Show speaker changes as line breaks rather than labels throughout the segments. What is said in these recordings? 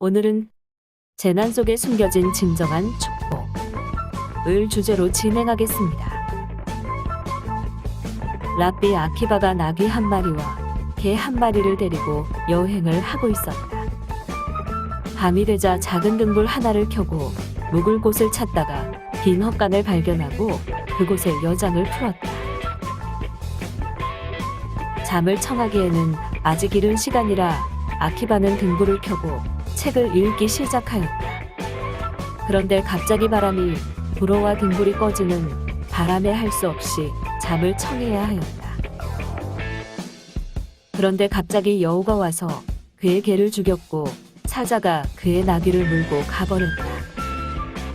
오늘은 재난 속에 숨겨진 진정한 축복을 주제로 진행하겠습니다. 라삐 아키바가 나귀 한 마리와 개 한 마리를 데리고 여행을 하고 있었다. 밤이 되자 작은 등불 하나를 켜고 묵을 곳을 찾다가 빈 헛간을 발견하고 그곳에 여장을 풀었다. 잠을 청하기에는 아직 이른 시간이라 아키바는 등불을 켜고 책을 읽기 시작하였다. 그런데 갑자기 바람이 불어와 등불이 꺼지는 바람에 할 수 없이 잠을 청해야 하였다. 그런데 갑자기 여우가 와서 그의 개를 죽였고 사자가 그의 나귀를 물고 가버렸다.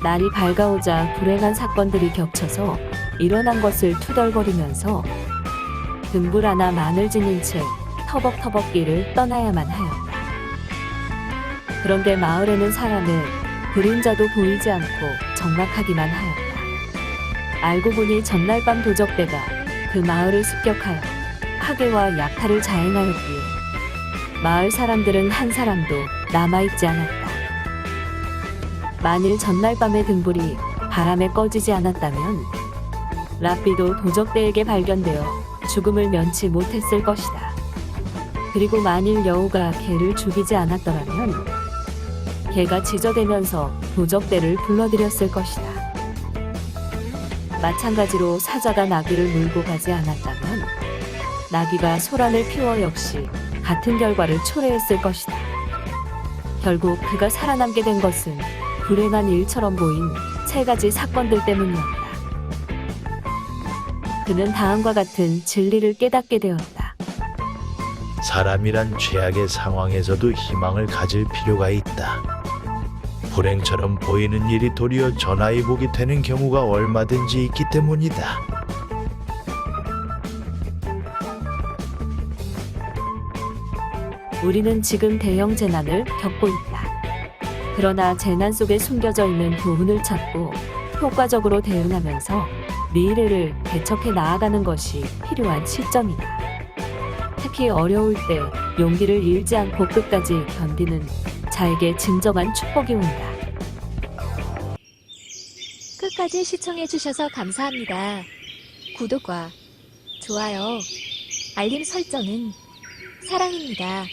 날이 밝아오자 불행한 사건들이 겹쳐서 일어난 것을 투덜거리면서 등불 하나 만을 지닌 채 터벅터벅 길을 떠나야만 하였다. 그런데 마을에는 사람의 그림자도 보이지 않고 적막하기만 하였다. 알고 보니 전날 밤 도적대가 그 마을을 습격하여 파괴와 약탈을 자행하였기에 마을 사람들은 한 사람도 남아있지 않았다. 만일 전날 밤의 등불이 바람에 꺼지지 않았다면 라삐도 도적대에게 발견되어 죽음을 면치 못했을 것이다. 그리고 만일 여우가 개를 죽이지 않았더라면 개가 지저대면서 도적대를 불러들였을 것이다. 마찬가지로 사자가 나귀를 물고 가지 않았다면 나귀가 소란을 피워 역시 같은 결과를 초래했을 것이다. 결국 그가 살아남게 된 것은 불행한 일처럼 보인 세 가지 사건들 때문이었다. 그는 다음과 같은 진리를 깨닫게 되었다.
사람이란 최악의 상황에서도 희망을 가질 필요가 있다. 불행처럼 보이는 일이 도리어 전화위복이 되는 경우가 얼마든지 있기 때문이다.
우리는 지금 대형 재난을 겪고 있다. 그러나 재난 속에 숨겨져 있는 교훈을 찾고 효과적으로 대응하면서 미래를 개척해 나아가는 것이 필요한 시점이다. 특히 어려울 때 용기를 잃지 않고 끝까지 견디는 자에게 진정한 축복이 온다.
끝까지 시청해주셔서 감사합니다. 구독과 좋아요, 알림 설정은 사랑입니다.